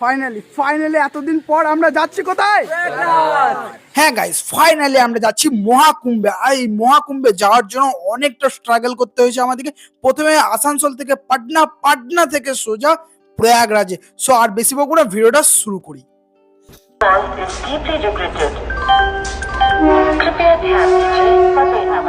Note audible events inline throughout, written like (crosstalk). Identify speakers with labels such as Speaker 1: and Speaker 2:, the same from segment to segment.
Speaker 1: Finally finally এতদিন পর আমরা যাচ্ছি কোথায়? হ্যাঁ গাইস ফাইনালি আমরা যাচ্ছি মহাকুম্ভে। আর এই মহাকুম্ভে যাওয়ার জন্য অনেকটা স্ট্রাগল করতে হয়েছে আমাদেরকে। প্রথমে আসানসোল থেকে পাটনা পাটনা থেকে সোজা প্রয়াগরাজে। সো আর বেশি বকবো না ভিডিওটা শুরু করি।
Speaker 2: Is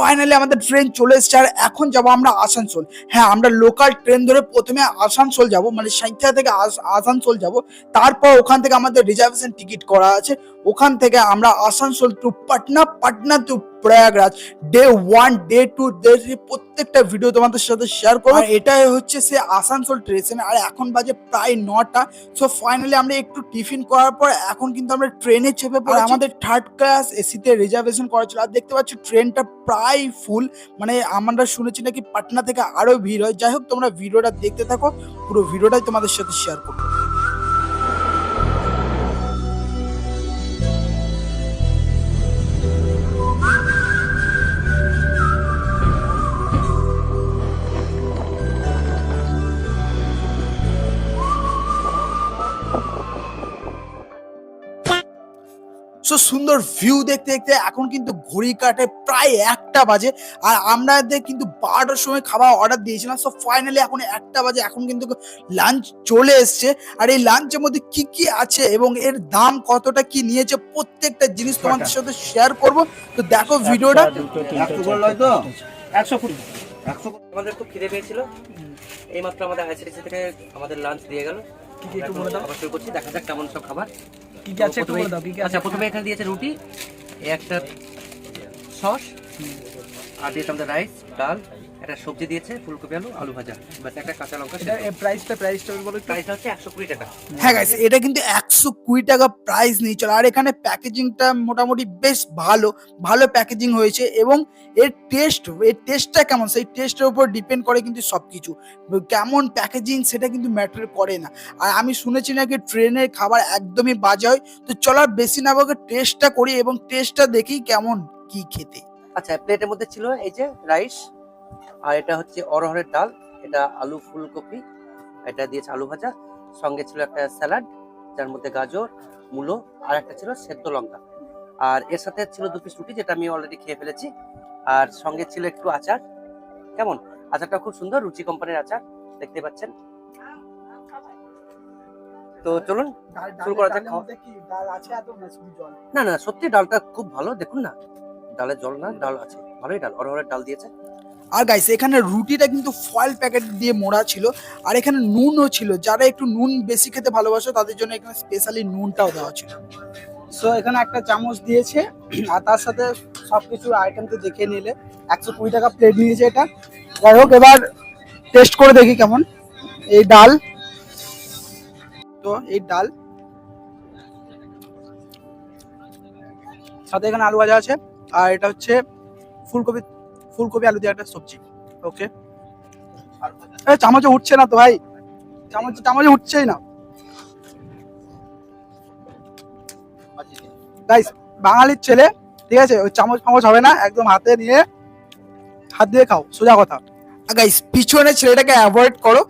Speaker 1: ফাইনালি আমাদের ট্রেন চলে এসছে। আর এখন যাব আমরা আসানসোল। হ্যাঁ আমরা লোকাল ট্রেন ধরে প্রথমে আসানসোল যাব। মানে সাঁইথিয়া থেকে আস- আসানসোল যাব। তারপর ওখান থেকে আমাদের রিজার্ভেশন টিকিট করা আছে। ওখান থেকে আমরা Asansol to Patna. Patna to Prayagraj. Day one day two day three প্রত্যেকটা ভিডিও তোমাদের সাথে শেয়ার করো এটাই হচ্ছে সে আসানসোল স্টেশন আর এখন বাজে প্রায় নটা। সো ফাইনালি আমরা একটু টিফিন করার পর এখন কিন্তু আমরা ট্রেনে চেপে পড়ে আমাদের থার্ড ক্লাস এসিতে রিজার্ভেশন করা ছিল। আর দেখতে পাচ্ছি ট্রেনটা প্রায় ফুল মানে আমরা শুনেছি নাকি পাটনা থেকে আরও ভিড় হয়। যাই হোক তোমরা ভিডিওটা দেখতে থাকো। পুরো ভিডিওটাই তোমাদের সাথে শেয়ার করব। সো সুন্দর ভিউ দেখতে দেখতে এখন কিন্তু ঘড়ি কাটে প্রায় একটা বাজে। আর আমাদের কিন্তু বারোটার সময় খাবার অর্ডার দিয়েছিলাম। সো ফাইনালি এখন একটা বাজে। এখন কিন্তু লাঞ্চ চলে এসছে। আর এই লাঞ্চের মধ্যে কি কি আছে এবং এর দাম কতটা কি নিয়েছে প্রত্যেকটা জিনিস তোমাদের সাথে শেয়ার করব। তো দেখো ভিডিওটা।
Speaker 3: একশো
Speaker 4: কুড়ি। আমাদের খুব খিদে পেয়েছিল। এইমাত্র আমাদের আইসিডিসি থেকে আমাদের লাঞ্চ দিয়ে গেল।
Speaker 5: কি কি একটু বলে দাও।
Speaker 4: শুরু করছি। দেখা যাক কেমন সব খাবার।
Speaker 5: কি কি আছে একটু বলে দাও কি কি আছে
Speaker 4: আচ্ছা প্রথমে এখানে দিয়েছে রুটি একটা সস আর দিয়েছে আমাদের রাইস ডাল। একটা সবজি দিয়েছে ফুলকপি আলু আলু ভাজা। বাস একটা কাঁচা লঙ্কা
Speaker 5: এটা প্রাইসটা প্রাইসটা বলো একটু।
Speaker 4: প্রাইসটা হচ্ছে একশো কুড়ি টাকা।
Speaker 1: হ্যাঁ গাইস এটা কিন্তু একশো কুড়ি টাকা প্রাইস নিয়ে চলে আর এখানে প্যাকেজিংটা মোটামুটি বেশ ভালো ভালো প্যাকেজিং হয়েছে এবং এর টেস্ট এর টেস্টটা কেমন? সেই টেস্টের উপর ডিপেন্ড করে কিন্তু সবকিছু। কেমন প্যাকেজিং সেটা কিন্তু ম্যাটার করে না। আর আমি শুনেছি নাকি ট্রেনের খাবার একদমই বাজে হয়। তো চলার বেশি না বকে টেস্টটা করি এবং টেস্টটা দেখি কেমন কি খেতে।
Speaker 4: আচ্ছা প্লেটের মধ্যে ছিল এই যে রাইস আর এটা হচ্ছে অরহরের ডাল এটা আলু ফুলকপি এটা দিয়েছে আলু ভাজা সঙ্গে ছিল একটা স্যালাড যার মধ্যে গাজর মূলো আর একটা ছিল সেদ্ধ লঙ্কা। আর এর সাথে ছিল দু পিস রুটি যেটা আমি অলরেডি খেয়ে ফেলেছি। আর সঙ্গে ছিল একটু আচার। কেমন? আচারটা খুব সুন্দর রুচি কোম্পানির আচার দেখতে পাচ্ছেন? তো চলুন শুরু করা যাক না না সত্যি ডালটা খুব ভালো দেখুন না। ডালের জল না ডাল আছে। ভালোই ডাল অরহরের ডাল দিয়েছে।
Speaker 1: আর গাইস এখানে রুটিটা কিন্তু ফয়েল প্যাকেট দিয়ে মোড়া ছিল, আর এখানে নুনও ছিল। যারা একটু নুন বেশি খেতে ভালোবাসে, তাদের জন্য এখানে স্পেশালি নুনটাও দেওয়া ছিল।
Speaker 5: সো এখানে একটা চামচ দিয়েছে, আর তার সাথে সবকিছু আইটেম তো দেখে নিলে। একশো কুড়ি টাকা প্লেট নিয়েছে এটা।
Speaker 1: যাই হোক, এবার টেস্ট করে দেখি কেমন। এই ডাল।
Speaker 5: তো, এই ডাল। সাথে এখানে আলু ভাজা আছে, আর এটা হচ্ছে ফুলকপি ফুলকপি আলু দিয়ে একটা সবজি ওকে চামচে উঠছে না তো ভাই। চামচ চামচে উঠছেই না। গাইস বাঙালির ছেলে ঠিক আছে? ওই চামচ ফামচ হবে না একদম হাতে নিয়ে হাত দিয়ে খাও সোজা কথা।
Speaker 1: গাইস পিছনে ছেলেটাকে অ্যাভয়েড করো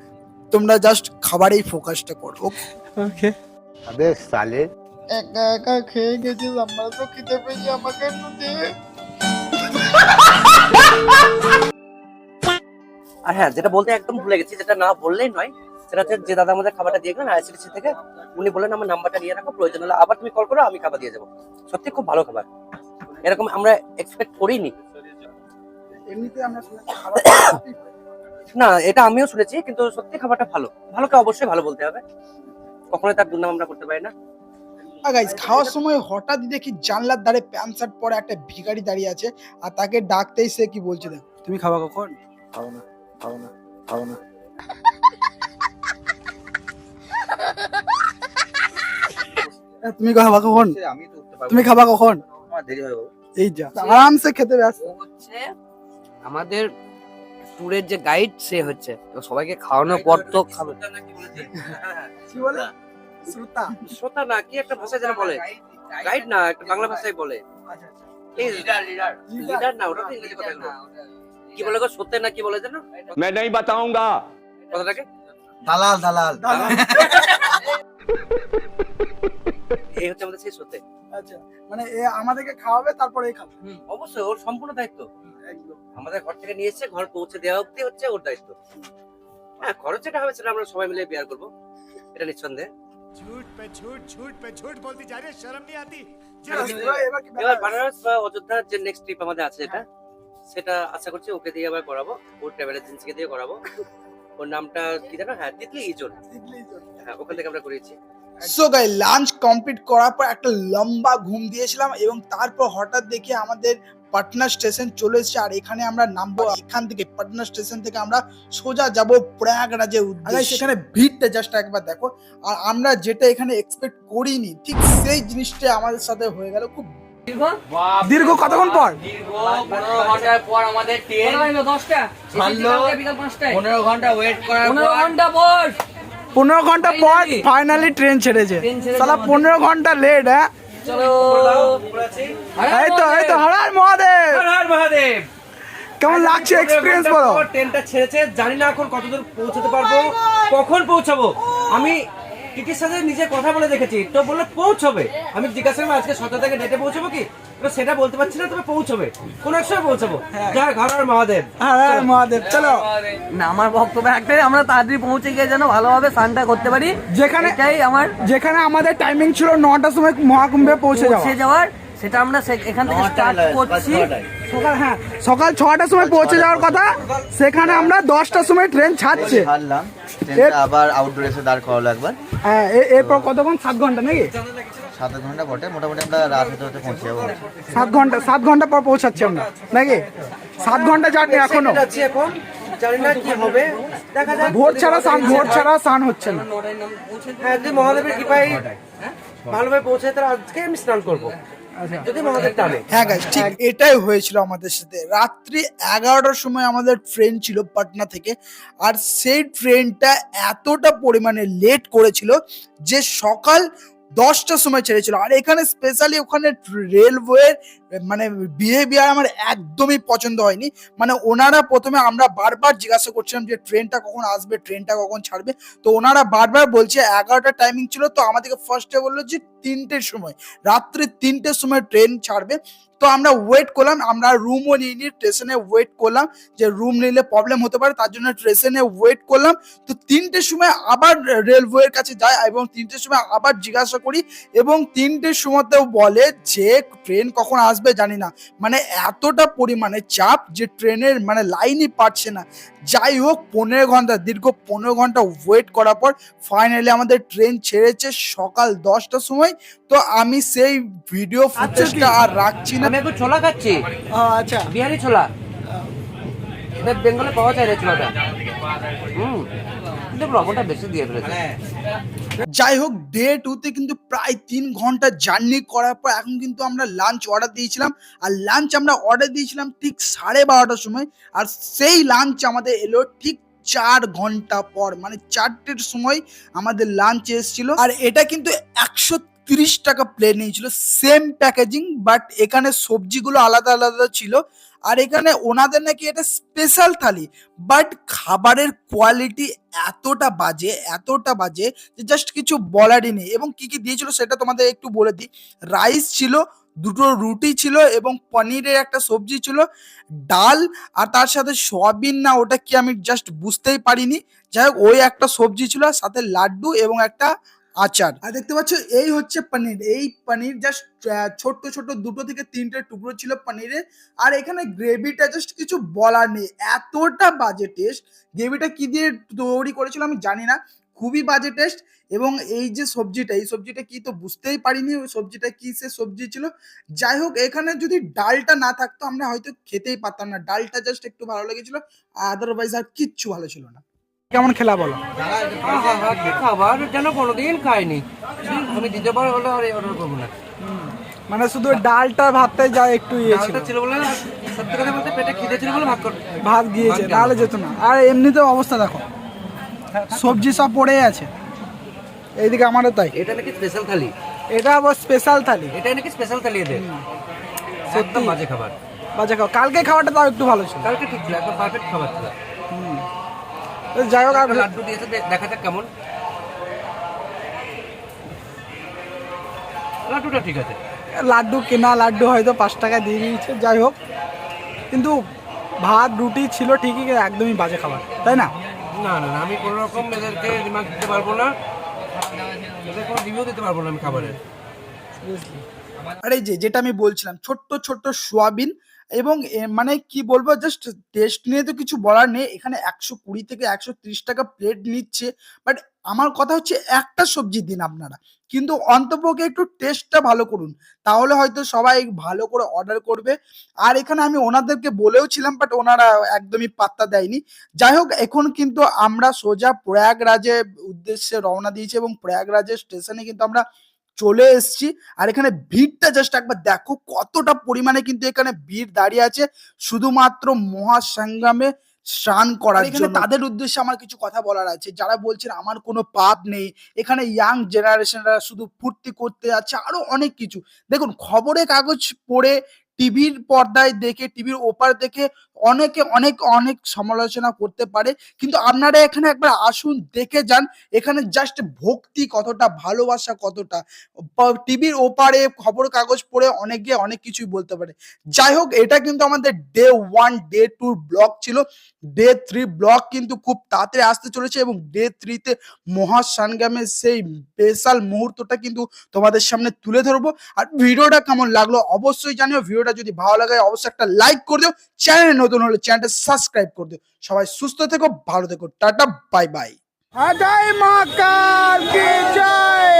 Speaker 1: তোমরা জাস্ট খাবারেই ফোকাসটা করো
Speaker 5: ওকে
Speaker 3: আবে সালে।
Speaker 1: একা একা খেয়ে গেছিস আমরা তো খেতে পেয়েছি আমাকে একটু দে।
Speaker 4: আর হ্যাঁ যেটা বলতে একদম ভুলে গেছি যেটা না বললেই নয় সেটা হচ্ছে যে দাদা আমাদের খাবারটা দিয়ে গেলেন আইসিডিসি থেকে উনি বললেন আমার নাম্বারটা নিয়ে রাখো প্রয়োজন হলে আবার তুমি কল করো আমি খাবার দিয়ে যাব। সত্যি খুব ভালো খাবার। এরকম আমরা এক্সপেক্ট করিনি।
Speaker 5: এমনিতে আমরা শুনেছি খাবার (coughs)
Speaker 4: না এটা আমিও শুনেছি কিন্তু সত্যি খাবারটা ভালো। ভালো ভালোকে অবশ্যই ভালো বলতে হবে। কখনোই তার দুর্নাম আমরা করতে পারি না।
Speaker 1: খাওয়ার সময় হঠাৎ দেখি জানলার ধারে প্যান্ট শার্ট পরে একটা ভিখারি দাঁড়িয়ে আছে আর তাকে ডাকতেই সে কি বলছে দেখ।
Speaker 5: তুমি খাবা কখন?
Speaker 3: খাব না। না না
Speaker 5: এ, তুমি খাবা কখন?
Speaker 3: আমি তো উঠতে পারব
Speaker 5: তুমি খাবা কখন। এই যা আরামসে খেতে ব্যস্ত।
Speaker 6: হচ্ছে আমাদের ট্যুরের যে গাইড সে হচ্ছে। এবার সবাইকে খাওয়ানোর পর তো খাবে।
Speaker 5: কি বলে? শ্রোতা।
Speaker 4: শ্রোতা না কি একটা ভাষা যেন বলে? গাইড না একটা বাংলা ভাষায় বলে। লিডার না ওটা ইংরেজি কথা বলে। কি বলে গো সত্যি না কি বলে যেন
Speaker 7: मैं नहीं बताऊंगा
Speaker 4: কথাটাকে
Speaker 3: দালাল দালাল
Speaker 4: এই হচ্ছে আমাদের সেই সত্যি
Speaker 5: আচ্ছা মানে এ আমাদেরকে খাওয়াবে তারপরে এই খাবে
Speaker 4: অবশ্যই ওর সম্পূর্ণ দায়িত্ব
Speaker 5: একদম
Speaker 4: আমাদের ঘর থেকে নিয়ে এসে ঘর পৌঁছে দেওয়া অব্দি হচ্ছে ওর দায়িত্ব হ্যাঁ খরচ যেটা হবে সেটা আমরা সবাই মিলে বিয়ার করবো এটা নিঃসন্দেহে
Speaker 8: झूठ पे झूठ झूठ पे झूठ बोलती जा रही है शर्म नहीं आती
Speaker 5: এবার এবার কি
Speaker 4: এবার
Speaker 5: ব্যাপার?
Speaker 4: বানারস বা অযোধ্যার যে নেক্সট ট্রিপ আমাদের আছে এটা সেটা আশা করছি ওকে দিয়ে আবার করাবো ওর ট্রাভেল এজেন্সিকে দিয়ে করাবো। ওর নামটা কি জানো? হ্যাঁ তিতলি ইজন। হ্যাঁ ওখান থেকে আমরা করিয়েছি।
Speaker 1: সো গাই লাঞ্চ কমপ্লিট করার পর একটা লম্বা ঘুম দিয়েছিলাম এবং তারপর হঠাৎ দেখি আমাদের পাটনা স্টেশন চলে এসেছে আর এখানে আমরা নামবো। এখান থেকে পাটনা স্টেশন থেকে আমরা সোজা যাব প্রয়াগরাজের উদ্দেশ্যে। সেখানে ভিড়টা জাস্ট একবার দেখো। আর আমরা যেটা এখানে এক্সপেক্ট করিনি ঠিক সেই জিনিসটা আমাদের সাথে হয়ে গেল। খুব
Speaker 5: দীর্ঘ? কতক্ষণ পর?
Speaker 6: পনেরো পর আমাদের ট্রেন দশটা? পনেরো ঘণ্টা ওয়েট করার পনেরো ঘণ্টা পর।
Speaker 5: পনেরো ঘণ্টা পর ফাইনালি ট্রেন ছেড়েছে। সালা পনেরো ঘণ্টা লেট হ্যাঁ? এই তো এই তো হরার মহাদেব।
Speaker 4: মহাদেব।
Speaker 5: কেমন লাগছে এক্সপিরিয়েন্স বলো?
Speaker 4: ট্রেনটা ছেড়েছে জানি না এখন কতদূর পৌঁছাতে পারব কখন পৌঁছাবো। আমি টিটির সাথে নিজে কথা বলে দেখেছি। তো বলল পৌঁছবে। আমি জিজ্ঞাসা করব আজকে সতেরো থেকে ডেটে পৌঁছবো কি? সেটা বলতে পারছি না তবে পৌঁছবে। কোন এক সময় পৌঁছবো। যাই ঘর মহাদেব।
Speaker 5: হরার মহাদেব চলো।
Speaker 6: না আমার বক্তব্য একটাই আমরা তাড়াতাড়ি পৌঁছে গিয়ে যেন ভালোভাবে স্নানটা করতে পারি।
Speaker 5: যেখানে-
Speaker 6: এটাই আমার
Speaker 5: যেখানে আমাদের টাইমিং ছিল নটার সময় মহাকুম্ভে পৌঁছে
Speaker 6: যাওয়ার সেটা আমরা এখান থেকে স্টার্ট করছি।
Speaker 5: সকাল হ্যাঁ সকাল ছটার সময় পৌঁছে যাওয়ার কথা সেখানে আমরা দশটার সময় ট্রেন ছাড়ছে।
Speaker 3: আবার আউটডোর এসে দাঁড় করালো একবার।
Speaker 5: হ্যাঁ এরপর কতক্ষণ? সাত ঘণ্টা নাকি?
Speaker 3: সাত ঘণ্টা বটে। মোটামুটি আমরা রাত হতে হতে পৌঁছে যাব।
Speaker 5: সাত ঘণ্টা সাত ঘণ্টা পর পৌঁছাচ্ছি আমরা নাকি? সাত ঘণ্টা জার্নি এখনও।
Speaker 4: যাচ্ছি এখন। জানি না কি হবে। দেখা যাক।
Speaker 5: ভোর ছাড়া ভোর ছাড়া স্নান হচ্ছে না।
Speaker 4: হ্যাঁ যদি মহাদেবের কৃপায় ভালোভাবে পৌঁছে তাহলে আজকে আমি স্নান করব। যদি মহাদেব টানে।
Speaker 1: হ্যাঁ গাইস ঠিক এটাই হয়েছিল আমাদের সাথে। রাত্রি এগারোটার সময় আমাদের ট্রেন ছিল পাটনা থেকে আর সেই ট্রেনটা এতটা পরিমাণে লেট করেছিল যে সকাল দশটার সময় ছেড়েছিল। আর এখানে স্পেশালি ওখানে রেলওয়ের মানে বিহেভিয়ার আমার একদমই পছন্দ হয়নি। মানে ওনারা প্রথমে আমরা বারবার জিজ্ঞাসা করছিলাম যে ট্রেনটা কখন আসবে? ট্রেনটা কখন ছাড়বে? তো ওনারা বারবার বলছে এগারোটা টাইমিং ছিল। তো আমাদেরকে ফার্স্টে বলল যে, তিনটের সময়। রাত্রি তিনটের সময় ট্রেন ছাড়বে। তো আমরা ওয়েট করলাম, আমরা রুমও নিয়ে স্টেশনে ওয়েট করলাম যে রুম নিলে প্রবলেম হতে পারে, তার জন্য স্টেশনে ওয়েট করলাম। তো তিনটের সময় আবার রেলওয়ের কাছে যায় এবং তিনটের সময় আবার জিজ্ঞাসা করি এবং তিনটের সময়তেও বলে যে ট্রেন কখন আসবে? জানি না। মানে এতটা পরিমাণে চাপ যে ট্রেনের মানে লাইনই পাচ্ছে না। যাই হোক পনেরো ঘণ্টা দীর্ঘ পনেরো ঘণ্টা ওয়েট করার পর ফাইনালি আমাদের ট্রেন ছেড়েছে সকাল দশটার সময়। তো আমি সেই ভিডিও ফুটেজটা আর রাখছি না।
Speaker 4: আমি এখন ছোলা খাচ্ছি?
Speaker 5: আচ্ছা।
Speaker 4: বিহারি ছোলা? এটা বেঙ্গলে পাওয়া যায় রে ছোলাটা। হুম।
Speaker 1: যাই হোক ডে টুতে কিন্তু প্রায় তিন ঘণ্টা জার্নি করার পর এখন কিন্তু আমরা লাঞ্চ অর্ডার দিয়েছিলাম। আর লাঞ্চ আমরা অর্ডার দিয়েছিলাম ঠিক সাড়ে বারোটার সময়। আর সেই লাঞ্চ আমাদের এলো ঠিক চার ঘণ্টা পর মানে চারটের সময় আমাদের লাঞ্চ এসেছিল। আর এটা কিন্তু একশো তিরিশ টাকা প্লেট নিয়েছিল সেম প্যাকেজিং বাট এখানে সবজিগুলো আলাদা আলাদা ছিল। আর এখানে ওনাদের নাকি এটা স্পেশাল থালি বাট খাবারের কোয়ালিটি এতটা বাজে এতটা বাজে যে জাস্ট কিছু বলারই নেই। এবং কি কি দিয়েছিল সেটা তোমাদের একটু বলে দিই। রাইস ছিল, দুটো রুটি ছিল এবং পনিরের একটা সবজি ছিল, ডাল আর তার সাথে সয়াবিন না, ওটা কি আমি জাস্ট বুঝতেই পারিনি। যাই হোক, ওই একটা সবজি ছিল সাথে লাড্ডু এবং একটা আচার। আর দেখতে পাচ্ছ, এই হচ্ছে পনির। এই পনির জাস্ট ছোট্ট ছোট্ট দুটো থেকে তিনটে টুকরো ছিল পনিরে। আর এখানে গ্রেভিটা জাস্ট কিছু বলার নেই। এতটা বাজে টেস্ট গ্রেভিটা কি দিয়ে তৈরি করেছিল আমি জানি না। খুবই বাজে টেস্ট এবং এই যে সবজিটা, এই সবজিটা কি তো বুঝতেই পারিনি ওই সবজিটা কি সে সবজি ছিল। যাই হোক, এখানে যদি ডালটা না থাকতো, আমরা হয়তো খেতেই পারতাম না। ডালটা জাস্ট একটু ভালো লেগেছিল। আদারওয়াইজ আর কিচ্ছু ভালো ছিল না।
Speaker 5: কেমন খেলা বলো?
Speaker 4: খাবার যেন কোনোদিন খাইনি আমি দিতে দ্বিতীয়বার হলে আর অর্ডার করব না।
Speaker 5: মানে শুধু ডালটা ভাতটাই যা একটু ইয়ে ছিল।
Speaker 4: ছিল বলে সত্যি কথা বলতে পেটে খিদে ছিল বলে ভাগ করে
Speaker 5: ভাত গিয়েছে
Speaker 4: ভাত গেল।
Speaker 5: নাহলে যেত না। আর এমনিতেও অবস্থা দেখো সবজি সব পড়েই আছে। এইদিকে আমারও তাই।
Speaker 4: এটা নাকি স্পেশাল থালি?
Speaker 5: এটা আবার স্পেশাল থালি।
Speaker 4: এটাই নাকি স্পেশাল থালি এদের? একদম বাজে খাবার।
Speaker 5: বাজা খাও কালকে খাওয়াটা তাও একটু ভালো ছিল।
Speaker 4: কালকে ঠিক ছিল একদম পারফেক্ট খাবার ছিল।
Speaker 5: যাই হোক আর
Speaker 4: লাড্ডু দিয়েছে দেখা যাক কেমন। লাড্ডুটা ঠিক আছে।
Speaker 5: লাড্ডু কেনা লাড্ডু হয়তো পাঁচ টাকা দিয়ে দিয়েছে যাই হোক। কিন্তু ভাত রুটি ছিল ঠিকই একদমই বাজে খাবার তাই না?
Speaker 4: না না আমি কোনো রকম এদেরকে রিমার্ক দিতে পারব না। এদের কোনো রিভিউ দিতে পারব না আমি খাবারের।
Speaker 1: আর যে, যেটা আমি বলছিলাম, ছোট্ট ছোট্ট সোয়াবিন এবং মানে কি বলব জাস্ট টেস্ট নিয়ে তো কিছু বলার নেই। এখানে একশো কুড়ি থেকে একশো ত্রিশ টাকা প্লেট নিচ্ছে। বাট আমার কথা হচ্ছে একটা সবজি দিন আপনারা। কিন্তু অন্তপক্ষে একটু টেস্টটা ভালো করুন। তাহলে হয়তো সবাই ভালো করে অর্ডার করবে। আর এখানে আমি ওনাদেরকে বলেও ছিলাম বাট ওনারা একদমই পাত্তা দেয়নি। যাই হোক, এখন কিন্তু আমরা সোজা প্রয়াগরাজে উদ্দেশ্যে রওনা দিয়েছি এবং প্রয়াগরাজের স্টেশনে কিন্তু আমরা চলে এসেছি। আর এখানে ভিড়টা জাস্ট একবার দেখো কতটা পরিমাণে কিন্তু এখানে ভিড় দাঁড়িয়ে আছে। শুধুমাত্র মহাসংগ্রামে স্নান করার জন্য। তাদের উদ্দেশ্যে আমার কিছু কথা বলার আছে। যারা বলছেন আমার কোনো পাপ নেই এখানে ইয়াং জেনারেশনরা শুধু ফুর্তি করতে যাচ্ছে আরও অনেক কিছু। দেখুন খবরে কাগজ পড়ে টিভির পর্দায় দেখে টিভির ওপার দেখে অনেকে অনেক অনেক সমালোচনা করতে পারে, কিন্তু আপনারা এখানে একবার আসুন, দেখে যান, এখানে জাস্ট ভক্তি কতটা, ভালোবাসা কতটা। টিভির ওপারে খবর কাগজ পড়ে অনেকে অনেক কিছুই বলতে পারে। যাই হোক, এটা কিন্তু আমাদের ডে ওয়ান ডে টুর ব্লগ ছিল। ডে থ্রি ব্লগ কিন্তু খুব তাড়াতাড়ি আসতে চলেছে এবং ডে থ্রিতে মহাসানগ্রামের সেই স্পেশাল মুহূর্তটা কিন্তু তোমাদের সামনে তুলে ধরবো। আর ভিডিওটা কেমন লাগল অবশ্যই জানিও। ভিডিওটা যদি ভালো লাগে, অবশ্যই একটা লাইক করে দিও। চ্যানেলে নতুন হলে চ্যানেলটা সাবস্ক্রাইব করে দিও। সবাই সুস্থ থেকো, ভালো থেকো, টাটা, বাই বাই।
Speaker 5: জয় মা কার কি জয়